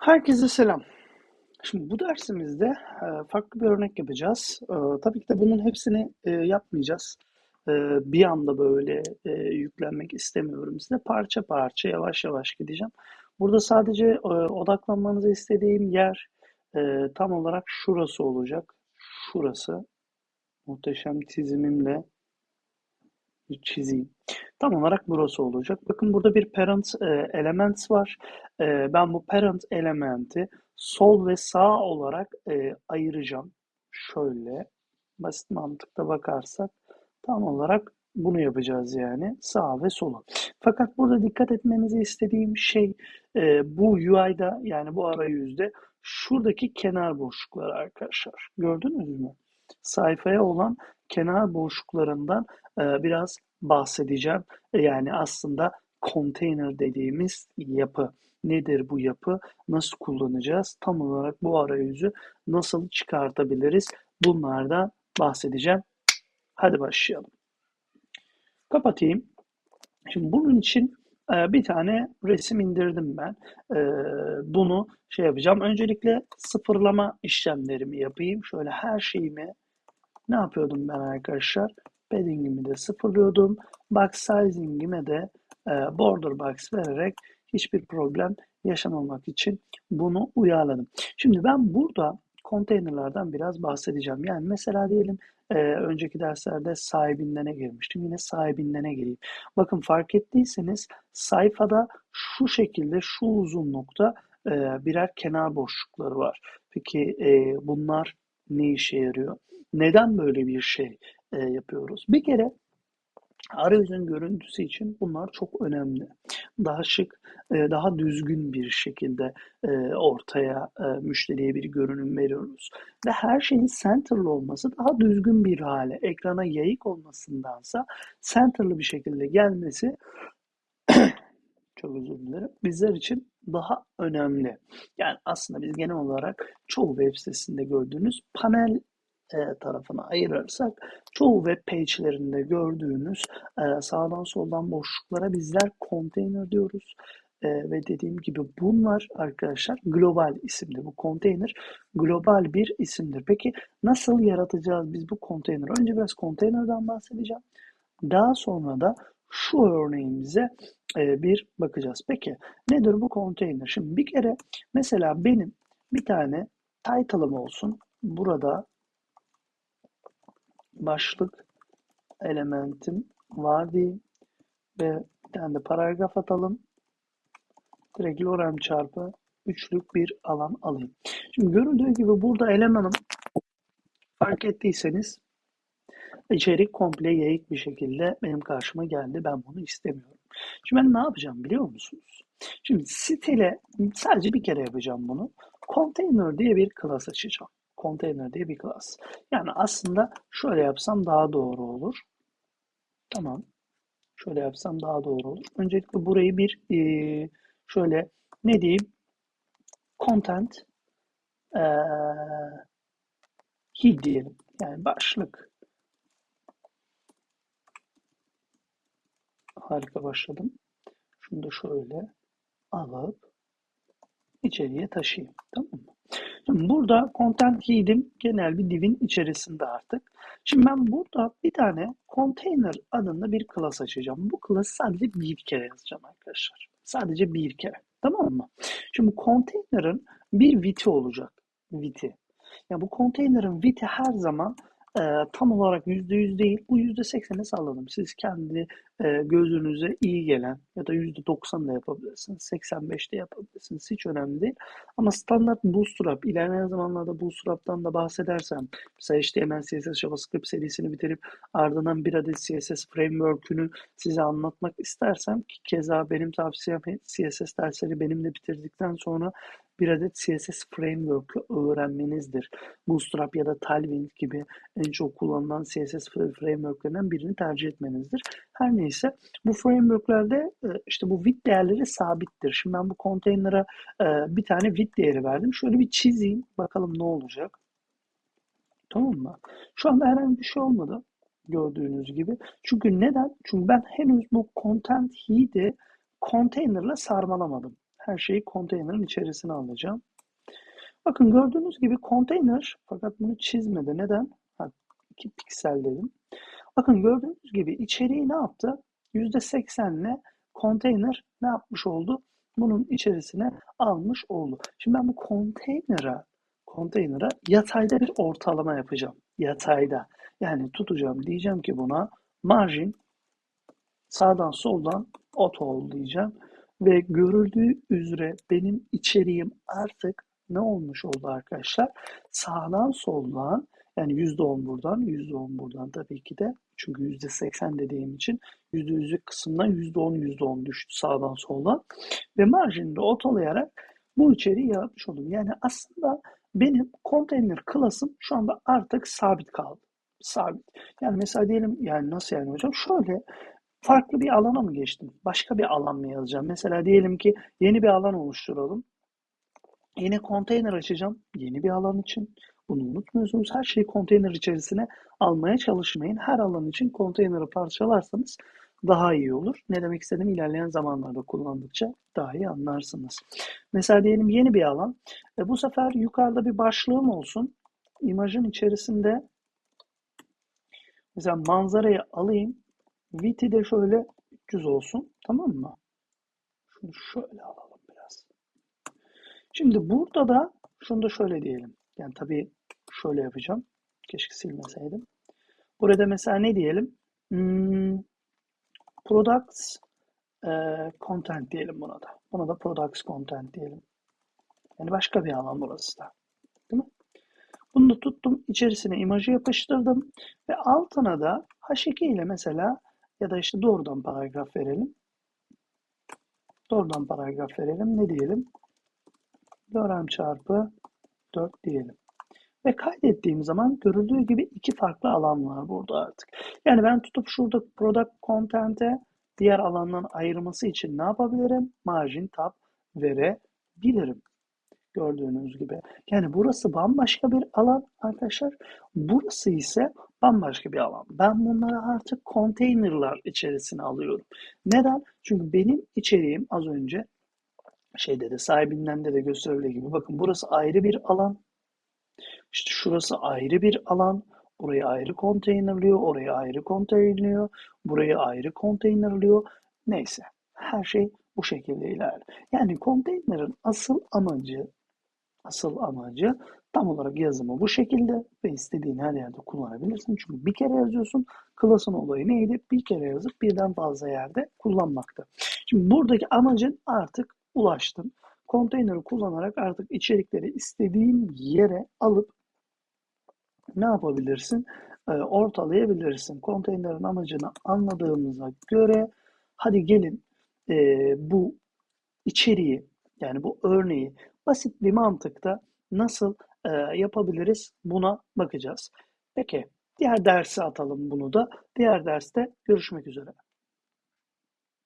Herkese selam. Şimdi bu dersimizde e, farklı bir örnek yapacağız. E, tabii ki de bunun hepsini e, yapmayacağız. Bir anda böyle yüklenmek istemiyorum size. Parça parça yavaş yavaş gideceğim. Burada sadece odaklanmanızı istediğim yer tam olarak şurası olacak. Şurası. Muhteşem çizimimle çizeyim. Tam olarak burası olacak. Bakın burada bir parent element var. Ben bu parent elementi sol ve sağ olarak e, ayıracağım. Şöyle basit mantıkla bakarsak tam olarak bunu yapacağız yani sağ ve solu. Fakat burada dikkat etmenizi istediğim şey e, bu UI'da yani bu arayüzde şuradaki kenar boşlukları arkadaşlar. Gördünüz mü? Sayfaya olan kenar boşluklarından e, biraz bahsedeceğim. E, yani aslında container dediğimiz yapı. Nedir bu yapı? Nasıl kullanacağız? Tam olarak bu arayüzü nasıl çıkartabiliriz? Bunlardan bahsedeceğim. Hadi başlayalım. Kapatayım. Şimdi bunun için e, bir tane resim indirdim ben. Bunu şey yapacağım. Öncelikle sıfırlama işlemlerimi yapayım. Şöyle her şeyimi ne yapıyordum ben arkadaşlar? Padding'imi de sıfırlıyordum. Box sizing'ime de e, border box vererek hiçbir problem yaşamamak için bunu uyarladım. Şimdi ben burada konteynerlardan biraz bahsedeceğim. Yani mesela diyelim e, önceki derslerde sahibinden girmiştim. Yine sahibinden gireyim. Bakın fark ettiyseniz sayfada şu şekilde şu uzunlukta e, birer kenar boşlukları var. Peki e, bunlar ne işe yarıyor? Neden böyle bir şey e, yapıyoruz? Bir kere Arayüzün görüntüsü için bunlar çok önemli. Daha şık, e, daha düzgün bir şekilde e, ortaya e, müşteriye bir görünüm veriyoruz. Ve her şeyin centerlı olması daha düzgün bir hale, ekrana yayık olmasındansa centerlı bir şekilde gelmesi çok özür dilerim. Bizler için daha önemli. Yani aslında biz genel olarak çoğu web sitesinde gördüğünüz panel tarafına ayırırsak çoğu web page'lerinde gördüğünüz e, sağdan soldan boşluklara bizler container diyoruz. E, ve dediğim gibi bunlar arkadaşlar global isimli. Bu container global bir isimdir. Peki nasıl yaratacağız biz bu container? Önce biraz container'dan bahsedeceğim. Daha sonra da şu örneğimize e, bir bakacağız. Peki nedir bu container? Şimdi bir kere mesela benim bir tane title'ım olsun. Burada başlık elementim var diyeyim ve bir tane de paragraf atalım. Direkt lorem çarpı üçlük bir alan alayım. Şimdi görüldüğü gibi burada elemanım fark ettiyseniz içerik komple yayık bir şekilde benim karşıma geldi. Ben bunu istemiyorum. Şimdi ben ne yapacağım biliyor musunuz? Şimdi stile sadece bir kere yapacağım bunu. Container diye bir class açacağım container diye bir class. Yani aslında şöyle yapsam daha doğru olur. Tamam. Şöyle yapsam daha doğru olur. Öncelikle burayı bir e, şöyle ne diyeyim content e, head diyelim. Yani başlık. Harika başladım. Şunu da şöyle alıp içeriye taşıyayım. Tamam mı? Şimdi burada content head'im genel bir divin içerisinde artık. Şimdi ben burada bir tane container adında bir class açacağım. Bu class sadece bir kere yazacağım arkadaşlar. Sadece bir kere. Tamam mı? Şimdi bu container'ın bir width'i olacak. Width'i. Yani bu container'ın width'i her zaman e, tam olarak yüzde yüz değil, bu yüzde sekseni sağladım. Siz kendi e, gözünüze iyi gelen ya da yüzde doksan da yapabilirsiniz, 85 de yapabilirsiniz. Hiç önemli değil. Ama standart Bootstrap, ilerleyen zamanlarda Bootstrap'tan da bahsedersem, mesela HTML, CSS, JavaScript serisini bitirip ardından bir adet CSS framework'ünü size anlatmak istersem ki keza benim tavsiyem CSS dersleri benimle bitirdikten sonra bir adet CSS framework'ü öğrenmenizdir. Bootstrap ya da Tailwind gibi en çok kullanılan CSS framework'lerinden birini tercih etmenizdir. Her neyse bu framework'lerde e, işte bu width değerleri sabittir. Şimdi ben bu container'a e, bir tane width değeri verdim. Şöyle bir çizeyim. Bakalım ne olacak. Tamam mı? Şu anda herhangi bir şey olmadı. Gördüğünüz gibi. Çünkü neden? Çünkü ben henüz bu content head'i container'la sarmalamadım. her şeyi konteynerin içerisine alacağım. Bakın gördüğünüz gibi konteyner fakat bunu çizmedi. Neden? Ha, 2 piksel dedim. Bakın gördüğünüz gibi içeriği ne yaptı? %80'le konteyner ne yapmış oldu? Bunun içerisine almış oldu. Şimdi ben bu konteynere konteynere yatayda bir ortalama yapacağım. Yatayda. Yani tutacağım. Diyeceğim ki buna margin sağdan soldan auto diyeceğim. Ve görüldüğü üzere benim içeriğim artık ne olmuş oldu arkadaşlar? Sağdan soldan yani %10 buradan, %10 buradan tabii ki de. Çünkü %80 dediğim için %100'lük kısımdan %10, %10 düştü sağdan soldan. Ve marjini otolayarak bu içeriği yaratmış oldum. Yani aslında benim konteyner klasım şu anda artık sabit kaldı. Sabit. Yani mesela diyelim yani nasıl yani hocam? Şöyle farklı bir alana mı geçtim? Başka bir alan mı yazacağım? Mesela diyelim ki yeni bir alan oluşturalım. Yine konteyner açacağım. Yeni bir alan için. Bunu unutmuyorsunuz. Her şeyi konteyner içerisine almaya çalışmayın. Her alan için konteyneri parçalarsanız daha iyi olur. Ne demek istediğimi ilerleyen zamanlarda kullandıkça daha iyi anlarsınız. Mesela diyelim yeni bir alan. E bu sefer yukarıda bir başlığım olsun. İmajın içerisinde mesela manzarayı alayım. Viti de şöyle 300 olsun. Tamam mı? Şunu şöyle alalım biraz. Şimdi burada da şunu da şöyle diyelim. Yani tabii şöyle yapacağım. Keşke silmeseydim. Burada mesela ne diyelim? Hmm, products e, content diyelim buna da. Buna da products content diyelim. Yani başka bir alan burası da. Değil mi? Bunu tuttum. içerisine imajı yapıştırdım. Ve altına da H2 ile mesela ya da işte doğrudan paragraf verelim. Doğrudan paragraf verelim. Ne diyelim? Lorem çarpı 4 diyelim. Ve kaydettiğim zaman görüldüğü gibi iki farklı alan var burada artık. Yani ben tutup şurada product content'e diğer alandan ayırması için ne yapabilirim? Margin tab verebilirim. Gördüğünüz gibi. Yani burası bambaşka bir alan arkadaşlar. Burası ise bambaşka bir alan. Ben bunları artık konteynerlar içerisine alıyorum. Neden? Çünkü benim içeriğim az önce şeyde de sahibinden de de gösterildiği gibi bakın burası ayrı bir alan. İşte şurası ayrı bir alan. Burayı ayrı konteynerliyor, orayı ayrı konteynerliyor, burayı ayrı konteynerliyor. Neyse, her şey bu şekilde ilerliyor. Yani konteynerin asıl amacı, asıl amacı tam olarak yazımı bu şekilde ve istediğin her yerde kullanabilirsin. Çünkü bir kere yazıyorsun, klasın olayı neydi? Bir kere yazıp birden fazla yerde kullanmaktı. Şimdi buradaki amacın artık ulaştın. Konteyneri kullanarak artık içerikleri istediğin yere alıp ne yapabilirsin? E, ortalayabilirsin. Konteynerin amacını anladığımıza göre hadi gelin e, bu içeriği yani bu örneği basit bir mantıkta nasıl e, yapabiliriz buna bakacağız. Peki diğer dersi atalım bunu da. Diğer derste görüşmek üzere.